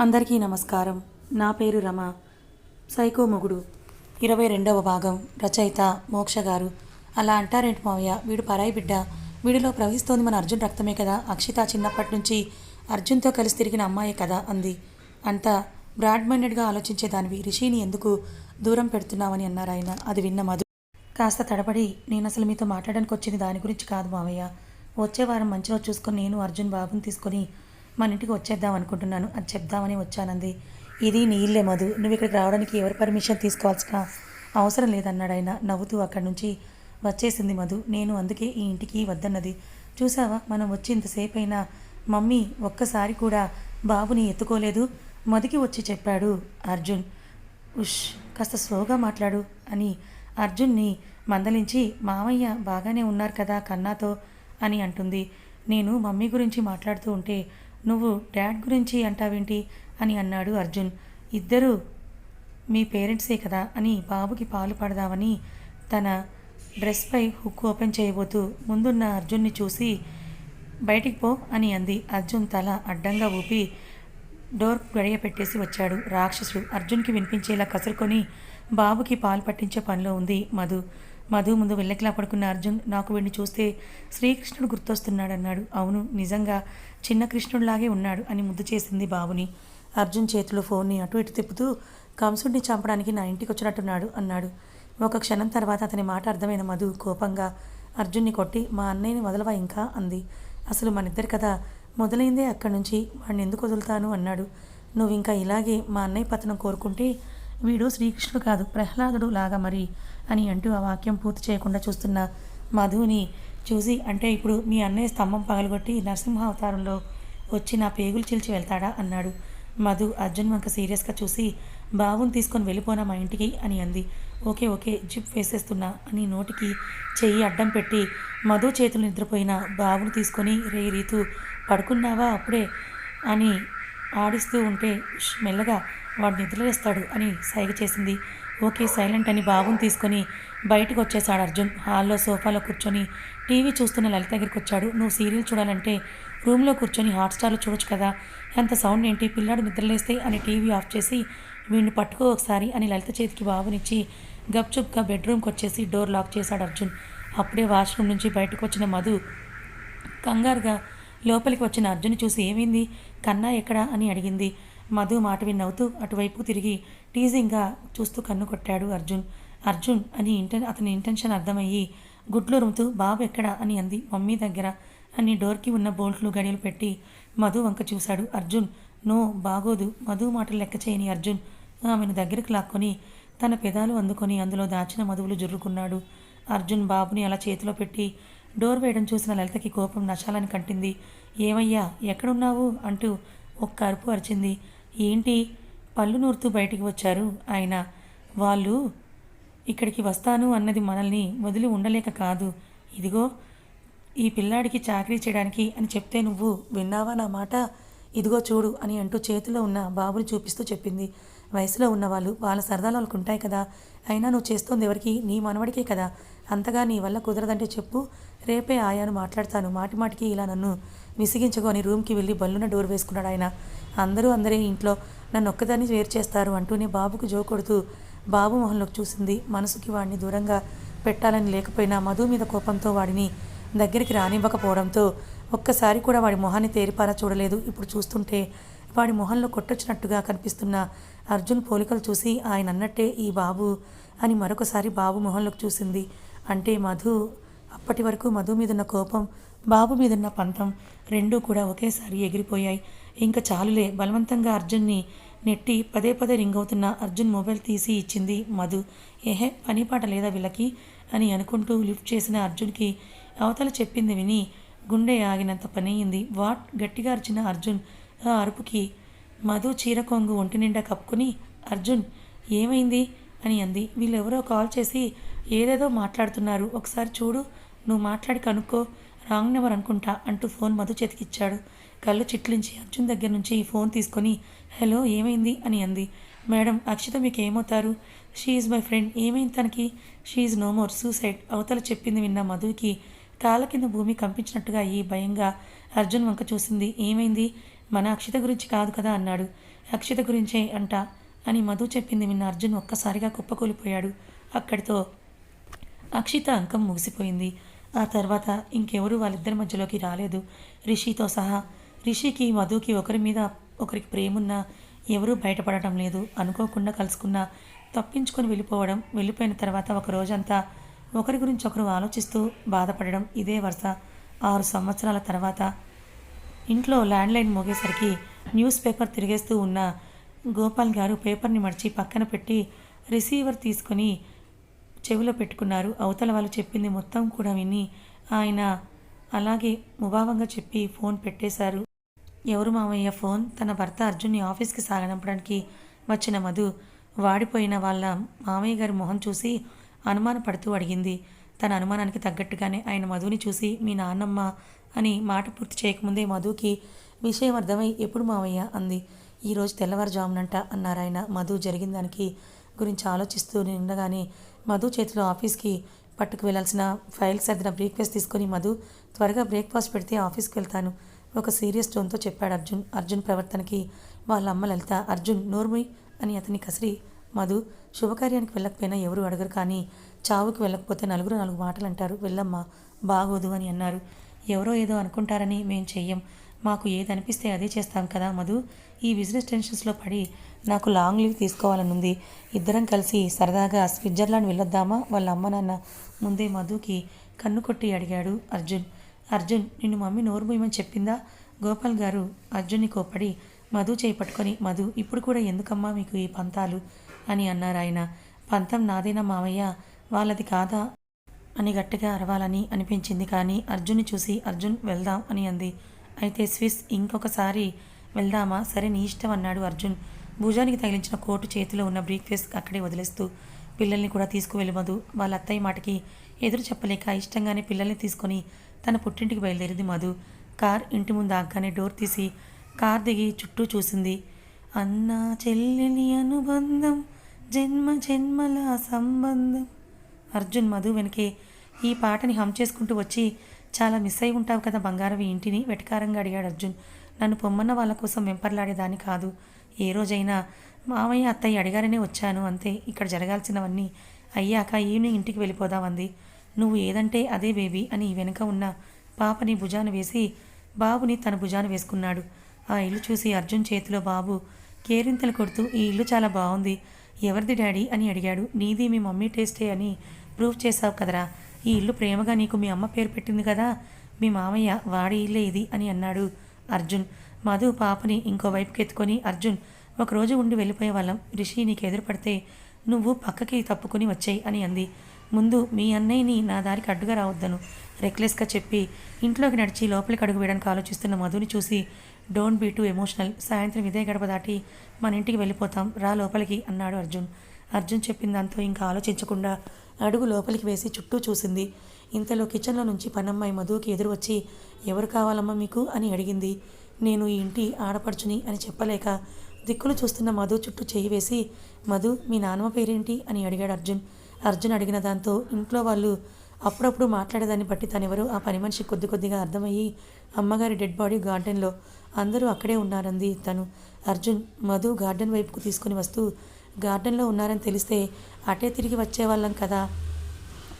అందరికీ నమస్కారం. నా పేరు రమ. సైకో మొగుడు. ఇరవై రెండవ భాగం. రచయిత మోక్ష గారు. అలా అంటారేంటి మావయ్య? వీడు పరాయి బిడ్డ. వీడిలో ప్రవహిస్తోంది మన అర్జున్ రక్తమే కదా? అక్షిత చిన్నప్పటి నుంచి అర్జున్తో కలిసి తిరిగిన అమ్మాయే కదా అంది. అంతా బ్రాడ్ మైండెడ్గా ఆలోచించే దానివి రిషిని ఎందుకు దూరం పెడుతున్నావని అన్నారు ఆయన. అది విన్న మధు. కాస్త తడబడి నేను అసలు మీతో మాట్లాడడానికి వచ్చింది దాని గురించి కాదు మావయ్య. వచ్చే వారం మంచి రోజు చూసుకొని నేను అర్జున్ బాబుని తీసుకొని మన ఇంటికి వచ్చేద్దాం అనుకుంటున్నాను. అది చెప్దామని వచ్చానంది. ఇది నీ ఇల్లే మధు. నువ్వు ఇక్కడికి రావడానికి ఎవరి పర్మిషన్ తీసుకోవాల్సిన అవసరం లేదన్నాడు ఆయన. నవ్వుతూ అక్కడి నుంచి వచ్చేసింది మధు. నేను అందుకే ఈ ఇంటికి వద్దన్నది. చూసావా? మనం వచ్చి ఇంతసేపు అయినా మమ్మీ ఒక్కసారి కూడా బాబుని ఎత్తుకోలేదు. మధుకి వచ్చి చెప్పాడు అర్జున్. ఉష్ కాస్త స్లోగా మాట్లాడు అని అర్జున్ని మందలించి మామయ్య బాగానే ఉన్నారు కదా కన్నాతో అని అంటుంది. నేను మమ్మీ గురించి మాట్లాడుతూ ఉంటే నువ్వు డాడ్ గురించి అంటావేంటి? అని అన్నాడు అర్జున్. ఇద్దరు మీ పేరెంట్సే కదా అని బాబుకి పాలు పడదామని తన డ్రెస్పై హుక్ ఓపెన్ చేయబోతూ ముందున్న అర్జున్ని చూసి బయటికి పో అని అంది. అర్జున్ తల అడ్డంగా ఊపి డోర్ గడియ పెట్టేసి వచ్చాడు రాక్షసుడు. అర్జున్కి వినిపించేలా కసురుకొని బాబుకి పాలు పట్టించే పనిలో ఉంది మధు. మధు ముందు వెళ్ళకిలా పడుకున్న అర్జున్ నాకు వీడిని చూస్తే శ్రీకృష్ణుడు గుర్తొస్తున్నాడన్నాడు. అవును నిజంగా చిన్న కృష్ణుడిలాగే ఉన్నాడు అని ముద్దు చేసింది బాబుని. అర్జున్ చేతిలో ఫోన్ని అటు ఇటు తిప్పుతూ కంసుడిని చంపడానికి నా ఇంటికి వచ్చినట్టున్నాడు అన్నాడు. ఒక క్షణం తర్వాత అతని మాట అర్థమైన మధు కోపంగా అర్జున్ని కొట్టి మా అన్నయ్యని వదలవా ఇంకా? అంది. అసలు మన ఇద్దరి కదా మొదలైందే అక్కడి నుంచి వాడిని ఎందుకు వదులుతాను? అన్నాడు. నువ్వు ఇంకా ఇలాగే మా అన్నయ్య పతనం కోరుకుంటే వీడు శ్రీకృష్ణుడు కాదు ప్రహ్లాదుడు లాగా మరి అని అంటూ ఆ వాక్యం పూర్తి చేయకుండా చూస్తున్న మధుని చూసి అంటే ఇప్పుడు మీ అన్నయ్య స్తంభం పగలగొట్టి నరసింహ అవతారంలో వచ్చి నా పేగులు చీల్చి వెళ్తాడా అన్నాడు. మధు అర్జున్ వంక సీరియస్గా చూసి బాబుని తీసుకొని వెళ్ళిపోనా మా ఇంటికి అని అంది. ఓకే ఓకే జిప్ వేసేస్తున్నా అని నోటికి చెయ్యి అడ్డం పెట్టి మధు చేతులు నిద్రపోయిన బాబుని తీసుకొని రే రీతు పడుకున్నావా అప్పుడే అని ఆడిస్తూ ఉంటే మెల్లగా వాడు నిద్రలేస్తాడు అని సైగ చేసింది. ఓకే సైలెంట్ అని బాబుని తీసుకొని బయటకు వచ్చేసాడు అర్జున్. హాల్లో సోఫాలో కూర్చొని టీవీ చూస్తున్న లలిత దగ్గరికి వచ్చాడు నువ్వు సీరియల్ చూడాలంటే రూమ్లో కూర్చొని హాట్స్టార్లో చూడొచ్చు కదా. ఎంత సౌండ్ ఏంటి? పిల్లాడు నిద్రలేస్తే అని టీవీ ఆఫ్ చేసి వీడిని పట్టుకో ఒకసారి అని లలిత చేతికి బాబునిచ్చి గప్చుప్గా బెడ్రూమ్కి వచ్చేసి డోర్ లాక్ చేశాడు అర్జున్. అప్పుడే వాష్రూమ్ నుంచి బయటకు వచ్చిన మధు కంగారుగా లోపలికి వచ్చిన అర్జున్ చూసి ఏమైంది? కన్నా ఎక్కడా? అని అడిగింది. మధు మాట విన్నవుతూ అటువైపు తిరిగి టీజింగ్గా చూస్తూ కన్ను కొట్టాడు అర్జున్. అర్జున్ అని ఇంటెన్ అతని ఇంటెన్షన్ అర్థమయ్యి గుడ్లు రుముతూ బాబు ఎక్కడా? అని అంది మమ్మీ దగ్గర. అని డోర్కి ఉన్న బోల్ట్లు గడియలు పెట్టి మధు వంక చూశాడు అర్జున్. నో బాగోదు. మధు మాటలు లెక్క చేయని అర్జున్. ఆమెను దగ్గరికి లాక్కొని తన పెదాలు అందుకొని అందులో దాచిన మధువులు జుర్రుకున్నాడు. అర్జున్ బాబుని అలా చేతిలో పెట్టి డోర్ వేయడం చూసిన లలితకి కోపం నశాలని కంటింది. ఏమయ్యా ఎక్కడున్నావు? అంటూ ఒక్క అరుపు అరిచింది. ఏంటి? పళ్ళు నూరుతూ బయటికి వచ్చారు ఆయన. వాళ్ళు ఇక్కడికి వస్తాను అన్నది మనల్ని వదిలి ఉండలేక కాదు. ఇదిగో ఈ పిల్లాడికి చాకరీ చేయడానికి అని చెప్తే నువ్వు విన్నావా నా మాట? ఇదిగో చూడు అని అంటూ చేతిలో ఉన్న బాబుని చూపిస్తూ చెప్పింది. వయసులో ఉన్నవాళ్ళు వాళ్ళ సరదాలు వాళ్ళకు ఉంటాయి కదా. అయినా నువ్వు చేస్తోంది ఎవరికి? నీ మనవడికే కదా. అంతగా నీ వల్ల కుదరదంటే చెప్పు. రేపే ఆయాను మాట్లాడతాను. మాటి మాటికి ఇలా నన్ను విసిగించుకొని రూమ్కి వెళ్ళి బల్లున డోర్ వేసుకున్నాడు ఆయన. అందరూ అందరే ఇంట్లో నన్ను ఒక్కదాన్ని వేరు చేస్తారు అంటూనే బాబుకు జో కొడుతూ బాబు మొహంలోకి చూసింది. మనసుకి వాడిని దూరంగా పెట్టాలని లేకపోయినా మధు మీద కోపంతో వాడిని దగ్గరికి రానివ్వకపోవడంతో ఒక్కసారి కూడా వాడి మొహాన్ని తేరిపారా చూడలేదు. ఇప్పుడు చూస్తుంటే వాడి మొహంలో కొట్టొచ్చినట్టుగా కనిపిస్తున్న అర్జున్ పోలికలు చూసి ఆయన అన్నట్టే ఈ బాబు అని మరొకసారి బాబు మొహంలోకి చూసింది. అంటే మధు అప్పటి వరకు మధు మీదున్న కోపం బాబు మీదున్న పంతం రెండూ కూడా ఒకేసారి ఎగిరిపోయాయి. ఇంకా చాలులే బలవంతంగా అర్జున్ని నెట్టి పదే పదే రింగ్ అవుతున్న అర్జున్ మొబైల్ తీసి ఇచ్చింది మధు. ఏహే పని పాట లేదా వీళ్ళకి అని అనుకుంటూ లిఫ్ట్ చేసిన అర్జున్కి అవతల చెప్పింది విని గుండె ఆగినంత పనయింది. వాట్? గట్టిగా అరిచిన అర్జున్ ఆ అరుపుకి మధు చీర కొంగు ఒంటి నిండా కప్పుకుని అర్జున్ ఏమైంది? అని అంది. వీళ్ళెవరో కాల్ చేసి ఏదేదో మాట్లాడుతున్నారు. ఒకసారి చూడు నువ్వు మాట్లాడి కనుక్కో. రాంగ్ నెంబర్ అనుకుంటా అంటూ ఫోన్ మధు చేతికిచ్చాడు కళ్ళు చిట్లించి అర్జున్ దగ్గర నుంచి ఈ ఫోన్ తీసుకొని హలో ఏమైంది? అని అంది. మేడం అక్షిత మీకు ఏమవుతారు షీఈ్ మై ఫ్రెండ్. ఏమైంది తనకి? She no more suicide. అవతల చెప్పింది విన్న మధుకి కాళ్ళ కింద భూమి కంపించినట్టుగా అయ్యి భయంగా అర్జున్ వంక చూసింది. ఏమైంది? మన అక్షిత గురించి కాదు కదా? అన్నాడు. అక్షిత గురించే అంట. అని మధు చెప్పింది విన్న అర్జున్ ఒక్కసారిగా కుప్పకూలిపోయాడు. అక్కడితో అక్షిత అంకం ముగిసిపోయింది. ఆ తర్వాత ఇంకెవరూ వాళ్ళిద్దరి మధ్యలోకి రాలేదు. రిషితో సహా రిషికి మధుకి ఒకరి మీద ఒకరికి ప్రేమున్నా ఎవరూ బయటపడటం లేదు. అనుకోకుండా కలుసుకున్నా తప్పించుకొని వెళ్ళిపోవడం వెళ్ళిపోయిన తర్వాత ఒక రోజంతా ఒకరి గురించి ఒకరు ఆలోచిస్తూ బాధపడడం ఇదే వరుస. ఆరు సంవత్సరాల తర్వాత ఇంట్లో ల్యాండ్లైన్ మోగేసరికి న్యూస్ పేపర్ తిరిగేస్తూ ఉన్న గోపాల్ గారు పేపర్ని మడిచి పక్కన పెట్టి రిసీవర్ తీసుకొని చెవిలో పెట్టుకున్నారు. అవతల వాళ్ళు చెప్పింది మొత్తం కూడా విని ఆయన అలాగే ముభావంగా చెప్పి ఫోన్ పెట్టేశారు. ఎవరు మామయ్య ఫోన్? తన భర్త అర్జున్ని ఆఫీస్కి సాగనంపడానికి వచ్చిన మధు వాడిపోయిన వాళ్ళ మామయ్య గారి మొహం చూసి అనుమానపడుతూ అడిగింది. తన అనుమానానికి తగ్గట్టుగానే ఆయన మధుని చూసి మీ నాన్నమ్మ అని మాట పూర్తి చేయకముందే మధుకి విషయం అర్థమై ఎప్పుడు మావయ్య అంది. ఈరోజు తెల్లవారుజామునంట అన్నారాయన మధు జరిగిన దానికి గురించి ఆలోచిస్తూ ఉండగానే మధు చేతిలో ఆఫీస్కి పట్టుకు వెళ్ళాల్సిన ఫైల్స్ సర్దిన బ్రేక్ఫాస్ట్ తీసుకొని మధు త్వరగా బ్రేక్ఫాస్ట్ పెడితే ఆఫీస్కి వెళ్తాను ఒక సీరియస్ టోన్తో చెప్పాడు అర్జున్. అర్జున్ ప్రవర్తనకి వాళ్ళ అమ్మ లలిత. అర్జున్ నోర్మి అని అతని కసిరి. మధు శుభకార్యానికి వెళ్ళకపోయినా ఎవరు అడగరు కానీ చావుకి వెళ్ళకపోతే నలుగురు నాలుగు మాటలు అంటారు వెళ్ళమ్మా బాగోదు అని అన్నారు. ఎవరో ఏదో అనుకుంటారని మేం చెయ్యం. మాకు ఏది అనిపిస్తే అదే చేస్తాం కదా మధు. ఈ బిజినెస్ టెన్షన్స్లో పడి నాకు లాంగ్ లీవ్ తీసుకోవాలనుంది. ఇద్దరం కలిసి సరదాగా స్విట్జర్లాండ్ వెళ్ళొద్దామా? వాళ్ళ అమ్మ నాన్న ముందే మధుకి కన్ను కొట్టి అడిగాడు అర్జున్. అర్జున్ నిన్ను మమ్మీ నోరు మూయమని చెప్పిందా? గోపాల్ గారు అర్జున్ని కోప్పడి మధు చేయి పట్టుకొని మధు ఇప్పుడు కూడా ఎందుకమ్మా మీకు ఈ పంతాలు? అని అన్నారు ఆయన. పంతం నాదేనా మావయ్య? వాళ్ళది కాదా? అని గట్టిగా అరవాలని అనిపించింది కానీ అర్జున్ని చూసి అర్జున్ వెళ్దాం అని అంది. అయితే స్విస్ ఇంకొకసారి వెళ్దామా? సరే నీ ఇష్టం అన్నాడు అర్జున్. భుజానికి తగిలించిన కోటు చేతిలో ఉన్న బ్రీక్ ఫేస్ అక్కడే వదిలేస్తూ పిల్లల్ని కూడా తీసుకువెళ్ళమదు. వాళ్ళ అత్తయ్య మాటకి ఎదురు చెప్పలేక ఇష్టంగానే పిల్లల్ని తీసుకొని తన పుట్టింటికి బయలుదేరింది మధు. కార్ ఇంటి ముందు ఆగ్గానే డోర్ తీసి కార్ దిగి చుట్టూ చూసింది. అన్న చెల్లెలి అనుబంధం జన్మ జన్మల సంబంధం. అర్జున్ మధు వెనకే ఈ పాటని హమ్ చేసుకుంటూ వచ్చి చాలా మిస్ అయి ఉంటావు కదా బంగారం ఇంటిని? వెటకారంగా అడిగాడు అర్జున్. నన్ను పొమ్మన్న వాళ్ళ కోసం వెంపర్లాడేదాన్ని కాదు. ఏ రోజైనా మామయ్య అత్తయ్య అడిగారనే వచ్చాను అంతే. ఇక్కడ జరగాల్సినవన్నీ అయ్యాక ఈవినింగ్ ఇంటికి వెళ్ళిపోదామంది నువ్వు ఏదంటే అదే బేబీ అని వెనుక ఉన్న పాపని భుజాన వేసి బాబుని తన భుజాన వేసుకున్నాడు. ఆ ఇల్లు చూసి అర్జున్ చేతిలో బాబు కేరింతలు కొడుతూ ఈ ఇల్లు చాలా బాగుంది. ఎవరిది డాడీ? అని అడిగాడు. నీది మీ మమ్మీ టేస్టే అని ప్రూవ్ చేశావు కదరా. ఈ ఇల్లు ప్రేమగా నీకు మీ అమ్మ పేరు పెట్టింది కదా? మీ మామయ్య వాడి ఇల్లే ఇది అని అన్నాడు అర్జున్. మధు పాపని ఇంకో వైపుకి ఎత్తుకొని అర్జున్ ఒకరోజు ఉండి వెళ్ళిపోయే వాళ్ళం. రిషి నీకు ఎదురుపడితే నువ్వు పక్కకి తప్పుకుని వచ్చాయి అని అంది. ముందు మీ అన్నయ్యని నా దారికి అడ్డుగా రావద్దను. రెక్లెస్గా చెప్పి ఇంట్లోకి నడిచి లోపలికి అడుగు వేయడానికి ఆలోచిస్తున్న మధుని చూసి డోంట్ బీ టూ ఎమోషనల్. సాయంత్రం ఇదే గడప దాటి మన ఇంటికి వెళ్ళిపోతాం. రా లోపలికి అన్నాడు అర్జున్. అర్జున్ చెప్పిన దాంతో ఇంకా ఆలోచించకుండా అడుగు లోపలికి వేసి చుట్టూ చూసింది. ఇంతలో కిచెన్లో నుంచి పనమ్మాయి మధుకి ఎదురు వచ్చి ఎవరు కావాలమ్మా మీకు? అని అడిగింది. నేను ఈ ఇంటి ఆడపడుచుని అని చెప్పలేక దిక్కులు చూస్తున్న మధు చుట్టూ చేయి వేసి మధు మీ నాన్నమ్మ పేరేంటి? అని అడిగాడు అర్జున్. అర్జున్ అడిగిన దాంతో ఇంట్లో వాళ్ళు అప్పుడప్పుడు మాట్లాడేదాన్ని బట్టి తనెవరో ఆ పని మనిషి కొద్ది కొద్దిగా అర్థమయ్యి అమ్మగారి డెడ్ బాడీ గార్డెన్లో అందరూ అక్కడే ఉన్నారంది తను. అర్జున్ మధు గార్డెన్ వైపుకు తీసుకుని వస్తూ గార్డెన్లో ఉన్నారని తెలిస్తే అటే తిరిగి వచ్చేవాళ్ళం కదా.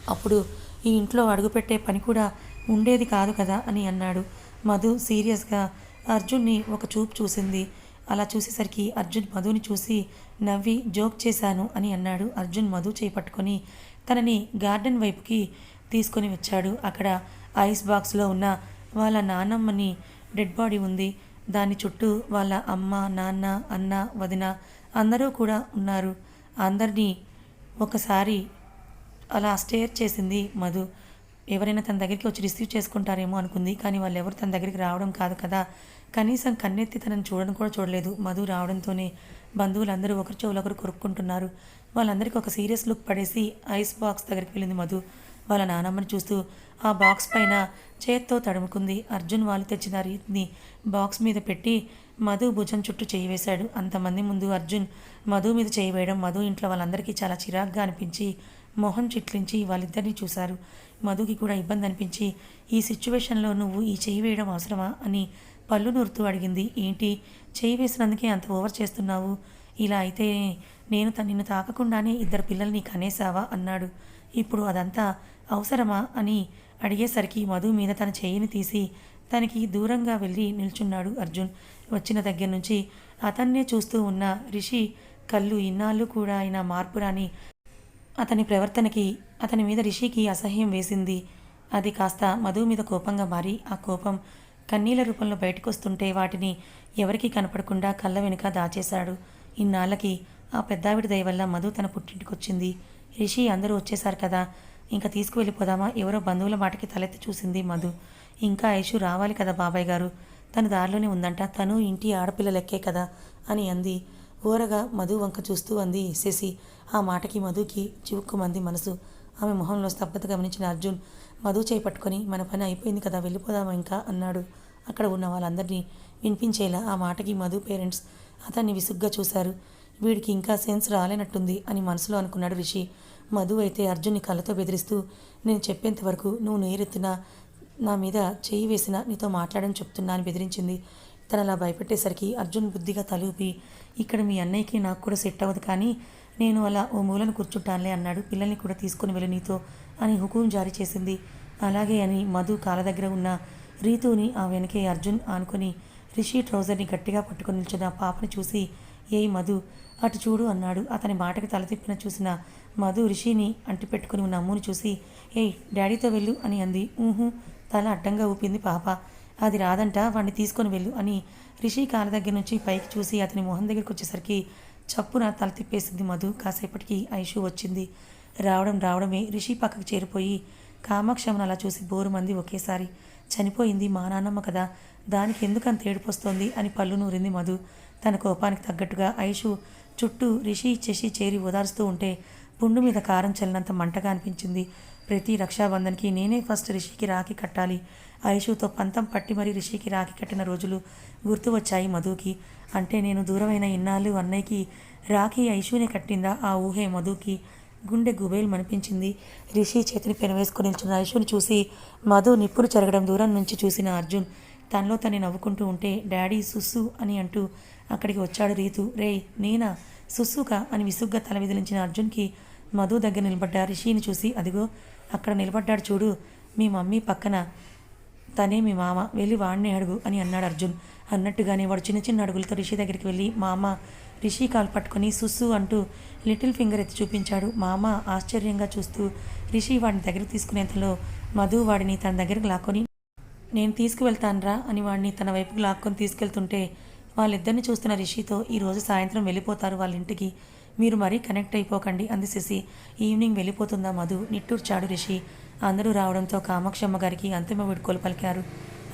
అప్పుడు ఈ ఇంట్లో అడుగుపెట్టే పని కూడా ఉండేది కాదు కదా అని అన్నాడు. మధు సీరియస్గా అర్జున్ని ఒక చూపు చూసింది. అలా చూసేసరికి అర్జున్ మధుని చూసి నవ్వి జోక్ చేశాను అని అన్నాడు. అర్జున్ మధు చేపట్టుకొని తనని గార్డెన్ వైపుకి తీసుకొని వచ్చాడు. అక్కడ ఐస్ బాక్స్లో ఉన్న వాళ్ళ నాన్నమ్మని డెడ్ బాడీ ఉంది. దాని చుట్టూ వాళ్ళ అమ్మ నాన్న అన్న వదిన అందరూ కూడా ఉన్నారు. అందరినీ ఒకసారి అలా స్టేర్ చేసింది మధు. ఎవరైనా తన దగ్గరికి వచ్చి రిసీవ్ చేసుకుంటారేమో అనుకుంది. కానీ వాళ్ళు ఎవరు తన దగ్గరికి రావడం కాదు కదా. కనీసం కన్నెత్తి తనని చూడడం కూడా చూడలేదు. మధు రావడంతోనే బంధువులందరూ ఒకరి చెవులు ఒకరు కొరుక్కుంటున్నారు. వాళ్ళందరికీ ఒక సీరియస్ లుక్ పడేసి ఐస్ బాక్స్ దగ్గరికి వెళ్ళింది మధు. వాళ్ళ నానమ్మని చూస్తూ ఆ బాక్స్ పైన చేత్తో తడుముకుంది. అర్జున్ వాళ్ళు తెచ్చిన రీతిని బాక్స్ మీద పెట్టి మధు భుజం చుట్టూ చేయి వేశాడు. అంతమంది ముందు అర్జున్ మధు మీద చేయి వేయడం మధు ఇంట్లో వాళ్ళందరికీ చాలా చిరాగ్గా అనిపించి మొహం చిట్లించి వాళ్ళిద్దరిని చూశారు. మధుకి కూడా ఇబ్బంది అనిపించి ఈ సిచ్యువేషన్లో నువ్వు ఈ చేయి వేయడం అవసరమా అని పళ్ళు నూరుతూ అడిగింది. ఏంటి? చేయి వేసినందుకే అంత ఓవర్ చేస్తున్నావు? ఇలా అయితే నేను నిన్ను తాకకుండానే ఇద్దరు పిల్లల్ని కనేసావా అన్నాడు. ఇప్పుడు అదంతా అవసరమా అని అడిగేసరికి మధు మీద తన చేయిని తీసి తనకి దూరంగా వెళ్ళి నిల్చున్నాడు అర్జున్. వచ్చిన దగ్గర నుంచి అతన్నే చూస్తూ ఉన్న రిషి కళ్ళు ఇన్నాళ్ళు కూడా ఆయన మార్పు రాని అతని ప్రవర్తనకి అతని మీద రిషికి అసహ్యం వేసింది. అది కాస్త మధు మీద కోపంగా మారి ఆ కోపం కన్నీల రూపంలో బయటకొస్తుంటే వాటిని ఎవరికీ కనపడకుండా కళ్ళ వెనుక దాచేశాడు. ఇన్నాళ్ళకి ఆ పెద్దావిడ దయ వల్ల మధు తన పుట్టింటికొచ్చింది. రిషి అందరూ వచ్చేశారు కదా ఇంకా తీసుకువెళ్ళిపోదామా? ఎవరో బంధువుల మాటకి తలెత్తి చూసింది మధు. ఇంకా ఐషు రావాలి కదా బాబాయ్ గారు? తన దారిలోనే ఉందంట. తను ఇంటి ఆడపిల్ల లెక్కే కదా? అని అంది. ఊరగా మధు వంక చూస్తూ అంది శశి. ఆ మాటకి మధుకి చివుక్కుమంది మనసు. ఆమె మొహంలో స్తబ్దత గమనించిన అర్జున్ మధు చేయి పట్టుకొని మన పని అయిపోయింది కదా వెళ్ళిపోదామా ఇంకా? అన్నాడు. అక్కడ ఉన్న వాళ్ళందరినీ వినిపించేలా ఆ మాటకి మధు పేరెంట్స్ అతన్ని విసుగ్గా చూశారు. వీడికి ఇంకా సెన్స్ రాలేనట్టుంది అని మనసులో అనుకున్నాడు రిషి. మధు అయితే అర్జున్ని కళ్ళతో బెదిరిస్తూ నేను చెప్పేంత వరకు నువ్వు నేరెత్తినా నా మీద చేయి వేసిన నీతో మాట్లాడని చెప్తున్నా అని బెదిరించింది. తను అలా భయపెట్టేసరికి అర్జున్ బుద్ధిగా తలూపి ఇక్కడ మీ అన్నయ్యకి నాకు కూడా సెట్ అవ్వదు కానీ నేను అలా ఓ మూలను కూర్చుంటానులే అన్నాడు. పిల్లల్ని కూడా తీసుకుని వెళ్ళి నీతో అని హుకుం జారీ చేసింది. అలాగే అని మధు కాళ్ళ దగ్గర ఉన్న రీతుని ఆ వెనకే అర్జున్ ఆనుకొని రిషి ట్రౌజర్ని గట్టిగా పట్టుకొని నిల్చున్న పాపను పాపని చూసి ఏ మధు అటు చూడు అన్నాడు. అతని మాటకి తల తిప్పిన చూసిన మధు రిషిని అంటిపెట్టుకుని ఉన్న అమ్ముని చూసి ఏయ్ డాడీతో వెళ్ళు అని అంది. ఊహు తల అడ్డంగా ఊపింది పాప. అది రాదంట వాడిని తీసుకొని వెళ్ళు అని రిషి కాళ్ళ దగ్గర నుంచి పైకి చూసి అతని మొహం దగ్గరికి వచ్చేసరికి చప్పున తల తిప్పేసింది మధు. కాసేపటికి ఐషు వచ్చింది. రావడం రావడమే రిషి పక్కకు చేరిపోయి కామాక్షమ్మను అలా చూసి బోరు మంది ఒకేసారి. చనిపోయింది మా నాన్నమ్మ కదా దానికి ఎందుకు అంత ఏడుపొస్తోంది అని పళ్ళు నూరింది మధు. తన కోపానికి తగ్గట్టుగా ఐషు చుట్టూ రిషి చెషి చేరి ఓదారుస్తూ ఉంటే పుండు మీద కారం చల్లినంత మంటగా అనిపించింది. ప్రతి రక్షాబంధన్కి నేనే ఫస్ట్ రిషికి రాఖీ కట్టాలి. ఐషుతో పంతం పట్టి మరీ రిషికి రాఖీ కట్టిన రోజులు గుర్తు వచ్చాయి మధుకి. అంటే నేను దూరమైన ఇన్నాళ్ళు అన్నయ్యకి రాఖీ ఐషునే కట్టిందా? ఆ ఊహే మధుకి గుండె గుబేలు మనిపించింది రిషి చేతిని పెనవేసుకుని నిల్చున్న ఐషుని చూసి మధు నిప్పులు చెరగడం దూరం నుంచి చూసిన అర్జున్. తనలో తను నవ్వుకుంటూ ఉంటే డాడీ సుస్సు అని అంటూ అక్కడికి వచ్చాడు రీతు. రే నేనా? సుస్సుగా అని విసుగ్గా తల విదిలించిన అర్జున్కి మధు దగ్గర నిలబడ్డ రిషిని చూసి అదిగో అక్కడ నిలబడ్డాడు చూడు మీ మమ్మీ పక్కన తనే మీ మామ వెళ్ళి వాడిని అడుగు అని అన్నాడు అర్జున్. అన్నట్టుగానే వాడు చిన్న చిన్న అడుగులతో రిషి దగ్గరికి వెళ్ళి మామ రిషి కాలు పట్టుకొని సుస్సు అంటూ లిటిల్ ఫింగర్ ఎత్తి చూపించాడు. మామ ఆశ్చర్యంగా చూస్తూ రిషి వాడిని దగ్గరికి తీసుకునేంతలో మధు వాడిని తన దగ్గరకు లాక్కొని నేను తీసుకువెళ్తానరా అని వాడిని తన వైపుకు లాక్కొని తీసుకెళ్తుంటే వాళ్ళిద్దరిని చూస్తున్న రిషితో ఈరోజు సాయంత్రం వెళ్ళిపోతారు వాళ్ళ ఇంటికి మీరు మరీ కనెక్ట్ అయిపోకండి అంది శశి. ఈవినింగ్ వెళ్ళిపోతుందా మధు? నిట్టూర్చాడు రిషి. అందరూ రావడంతో కామాక్షమ్మ గారికి అంతిమ విడుకోలు పలికారు.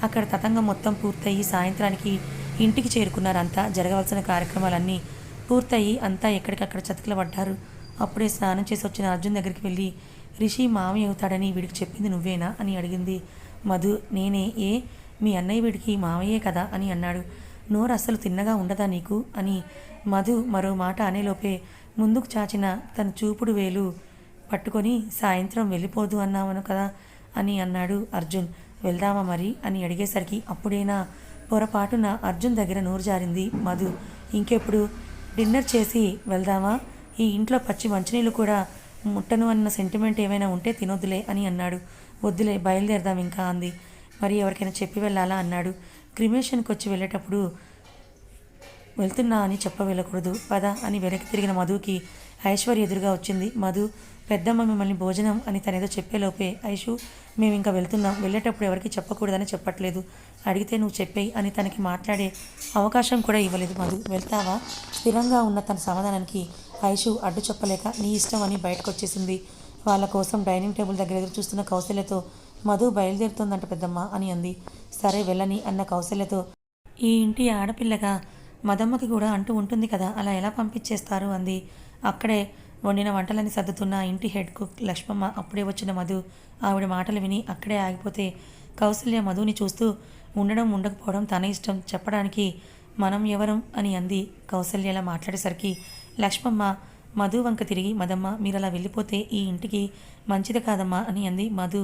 అక్కడ తతంగం మొత్తం పూర్తయి సాయంత్రానికి ఇంటికి చేరుకున్నారంతా. జరగవలసిన కార్యక్రమాలన్నీ పూర్తయి అంతా ఎక్కడికక్కడ చతికిల పడ్డారు అప్పుడే స్నానం చేసి వచ్చిన అర్జున్ దగ్గరికి వెళ్ళి రిషి మామయ్య అవుతాడని వీడికి చెప్పింది నువ్వేనా? అని అడిగింది. మధు నేనే. ఏ? మీ అన్నయ్య వీడికి మామయ్యే కదా? అని అన్నాడు. నోరు అస్సలు తిన్నగా ఉండదా నీకు? అని మధు మరో మాట అనేలోపే ముందుకు చాచిన తన చూపుడు వేలు. పట్టుకొని సాయంత్రం వెళ్ళిపోదు అన్నామను కదా అని అన్నాడు అర్జున్. వెళ్దామా మరి అని అడిగేసరికి అప్పుడేనా? పొరపాటున అర్జున్ దగ్గర నోరు జారింది మధు. ఇంకెప్పుడు? డిన్నర్ చేసి వెళ్దామా? ఈ ఇంట్లో పచ్చి మంచినీళ్ళు కూడా ముట్టను అన్న సెంటిమెంట్ ఏమైనా ఉంటే తినొద్దులే అని అన్నాడు. వద్దులే బయలుదేరదాం ఇంకా అంది. మరి ఎవరికైనా చెప్పి వెళ్ళాలా? అన్నాడు. క్రిమేషన్కి వచ్చి వెళ్ళేటప్పుడు వెళ్తున్నా అని చెప్ప వెళ్ళకూడదు పద అని వెనక్కి తిరిగిన మధుకి ఐశ్వర్య ఎదురుగా వచ్చింది. మధు పెద్దమ్మ మిమ్మల్ని భోజనం అని తనేదో చెప్పేలోపే ఐషు మేము ఇంకా వెళ్తున్నాం. వెళ్ళేటప్పుడు ఎవరికి చెప్పకూడదని చెప్పట్లేదు. అడిగితే నువ్వు చెప్పేయి అని తనకి మాట్లాడే అవకాశం కూడా ఇవ్వలేదు మధు. వెళ్తావా? స్థిరంగా ఉన్న తన సమాధానానికి ఐషు అడ్డు చెప్పలేక నీ ఇష్టం అని బయటకు వచ్చేసింది వాళ్ళ కోసం డైనింగ్ టేబుల్ దగ్గర ఎదురు చూస్తున్న కౌశల్యతో మధు బయలుదేరుతోందంట పెద్దమ్మ అని అంది. సరే వెళ్ళని అన్న కౌశల్యతో ఈ ఇంటి ఆడపిల్లగా మదమ్మకి కూడా అంటూ ఉంటుంది కదా అలా ఎలా పంపించేస్తారు అంది. అక్కడే వండిన వంటలని సర్దుతున్న ఇంటి హెడ్ కుక్ లక్ష్మమ్మ అప్పుడే వచ్చిన మధు. ఆవిడ మాటలు విని అక్కడే ఆగిపోతే కౌసల్య మధుని చూస్తూ ఉండడం ఉండకపోవడం తన ఇష్టం చెప్పడానికి మనం ఎవరం అని అంది. కౌసల్యలా మాట్లాడేసరికి లక్ష్మమ్మ మధు వంక తిరిగి మదమ్మ మీరు అలా వెళ్ళిపోతే ఈ ఇంటికి మంచిది కాదమ్మా అని అంది. మధు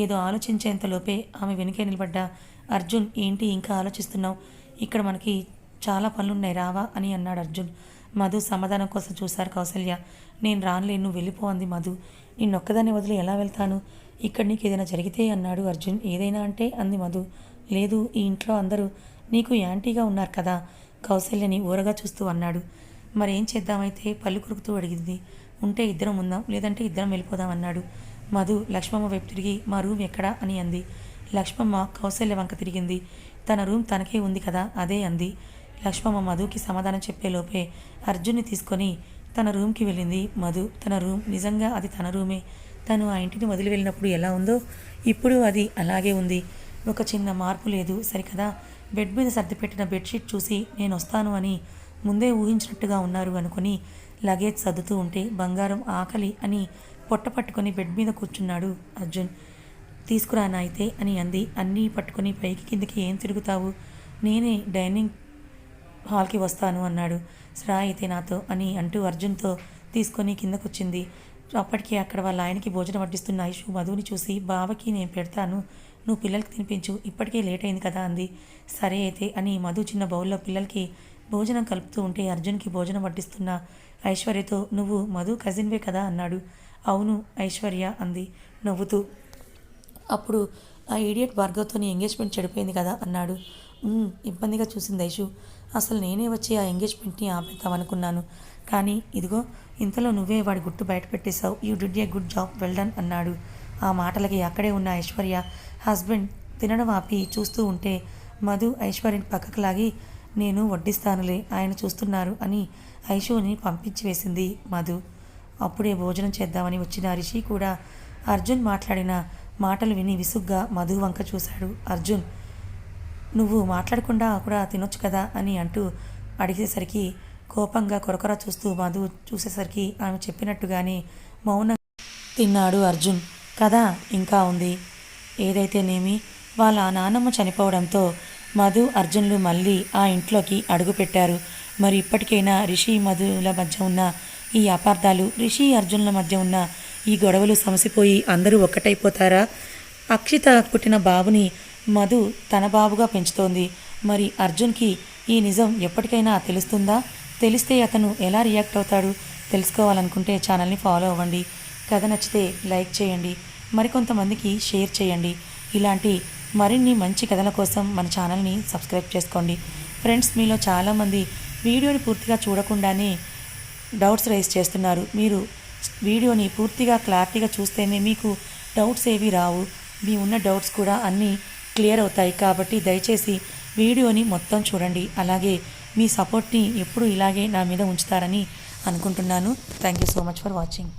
ఏదో ఆలోచించేంతలోపే ఆమె వెనుకే నిలబడ్డ. అర్జున్ ఏంటి ఇంకా ఆలోచిస్తున్నావు? ఇక్కడ మనకి చాలా పనులున్నాయి రావా అని అన్నాడు అర్జున్. మధు సమాధానం కోసం చూశారు కౌసల్య. నేను రానులే నువ్వు వెళ్ళిపో అంది మధు. నిన్నొక్కదాన్ని వదిలి ఎలా వెళ్తాను? ఇక్కడ నీకు ఏదైనా జరిగితే అన్నాడు అర్జున్. ఏదైనా అంటే అంది మధు. లేదు ఈ ఇంట్లో అందరూ నీకు యాంటీగా ఉన్నారు కదా? కౌసల్యని ఊరగా చూస్తూ అన్నాడు. మరేం చేద్దామైతే పళ్ళు కురుకుతూ అడిగింది. ఉంటే ఇద్దరం ఉందాం లేదంటే ఇద్దరం వెళ్ళిపోదాం అన్నాడు. మధు లక్ష్మమ్మ వైపు తిరిగి మా రూమ్ ఎక్కడా? అని అంది. లక్ష్మమ్మ కౌసల్య వంక తిరిగింది. తన రూమ్ తనకే ఉంది కదా? అదే అంది. లక్ష్మమ్మ మధుకి సమాధానం చెప్పేలోపే అర్జున్ని తీసుకొని తన రూమ్కి వెళ్ళింది. మధు తన రూమ్ నిజంగా అది తన రూమే. తను ఆ ఇంటిని వదిలి వెళ్ళినప్పుడు ఎలా ఉందో ఇప్పుడు అది అలాగే ఉంది. ఒక చిన్న మార్పు లేదు. సరికదా? బెడ్ మీద సర్దిపెట్టిన బెడ్షీట్ చూసి నేను వస్తాను అని ముందే ఊహించినట్టుగా ఉన్నారు అనుకుని లగేజ్ సర్దుతూ ఉంటే బంగారం ఆకలి అని పొట్ట పట్టుకొని బెడ్ మీద కూర్చున్నాడు అర్జున్. తీసుకురానా అయితే అని అంది. అన్నీ పట్టుకొని పైకి కిందికి ఏం తిరుగుతావు? నేనే డైనింగ్ హాల్కి వస్తాను అన్నాడు. రా అయితే నాతో అని అంటూ అర్జున్తో తీసుకొని కిందకొచ్చింది. అప్పటికే అక్కడ వాళ్ళ ఆయనకి భోజనం వడ్డిస్తున్న ఐషు మధుని చూసి బావకి నేను పెడతాను. నువ్వు పిల్లలకి తినిపించు. ఇప్పటికే లేట్ అయింది కదా అంది. సరే అయితే అని మధు చిన్న బౌల్లో పిల్లలకి భోజనం కలుపుతూ ఉంటే అర్జున్కి భోజనం వడ్డిస్తున్న ఐశ్వర్యతో నువ్వు మధు కజిన్వే కదా అన్నాడు. అవును ఐశ్వర్య అంది. నవ్వుతూ అప్పుడు ఆ ఈడియట్ భార్గవ్తో నీ ఎంగేజ్మెంట్ చెడిపోయింది కదా అన్నాడు. ఇబ్బందిగా చూసింది ఐషు. అసలు నేనే వచ్చి ఆ ఎంగేజ్మెంట్ని ఆపేద్దామనుకున్నాను. కానీ ఇదిగో ఇంతలో నువ్వే వాడి గుట్టు బయట పెట్టేశావు. You did a good job well done అన్నాడు. ఆ మాటలకి అక్కడే ఉన్న ఐశ్వర్య హస్బెండ్ తినడం ఆపి చూస్తూ ఉంటే మధు ఐశ్వర్యని పక్కకు లాగి నేను వడ్డిస్తానులే ఆయన చూస్తున్నారు అని ఐషుని పంపించి వేసింది మధు. అప్పుడే భోజనం చేద్దామని వచ్చిన రిషి కూడా అర్జున్ మాట్లాడిన మాటలు విని విసుగ్గా మధు వంక చూశాడు. అర్జున్ నువ్వు మాట్లాడకుండా కూడా తినొచ్చు కదా అని అంటూ అడిగేసరికి కోపంగా కొరకొర చూస్తూ మధు చూసేసరికి ఆమె చెప్పినట్టుగానే మౌనం తిన్నాడు అర్జున్. కదా ఇంకా ఉంది. ఏదైతేనేమి? వాళ్ళ నానమ్మ చనిపోవడంతో మధు అర్జున్లు మళ్ళీ ఆ ఇంట్లోకి అడుగుపెట్టారు. మరి ఇప్పటికైనా రిషి మధుల మధ్య ఉన్న ఈ అపార్థాలు రిషి అర్జున్ల మధ్య ఉన్న ఈ గొడవలు సమసిపోయి అందరూ ఒక్కటైపోతారా? అక్షిత పుట్టిన బాబుని మధు తన బాబుగా పెంచుతోంది. మరి అర్జున్కి ఈ నిజం ఎప్పటికైనా తెలుస్తుందా? తెలిస్తే అతను ఎలా రియాక్ట్ అవుతాడు? తెలుసుకోవాలనుకుంటే ఛానల్ని ఫాలో అవ్వండి. కథ నచ్చితే లైక్ చేయండి. మరికొంతమందికి షేర్ చేయండి. ఇలాంటి మరిన్ని మంచి కథల కోసం మన ఛానల్ని సబ్స్క్రైబ్ చేసుకోండి. ఫ్రెండ్స్ మీలో చాలామంది వీడియోని పూర్తిగా చూడకుండానే డౌట్స్ రైజ్ చేస్తున్నారు. మీరు వీడియోని పూర్తిగా క్లారిటీగా చూస్తేనే మీకు డౌట్స్ ఏవి రావు. మీ ఉన్న డౌట్స్ కూడా అన్నీ క్లియర్ అవుతాయి కాబట్టి దయచేసి వీడియోని మొత్తం చూడండి. అలాగే మీ సపోర్ట్ని ఎప్పుడు ఇలాగే నా మీద ఉంచుతారని అనుకుంటున్నాను. Thank you so much for watching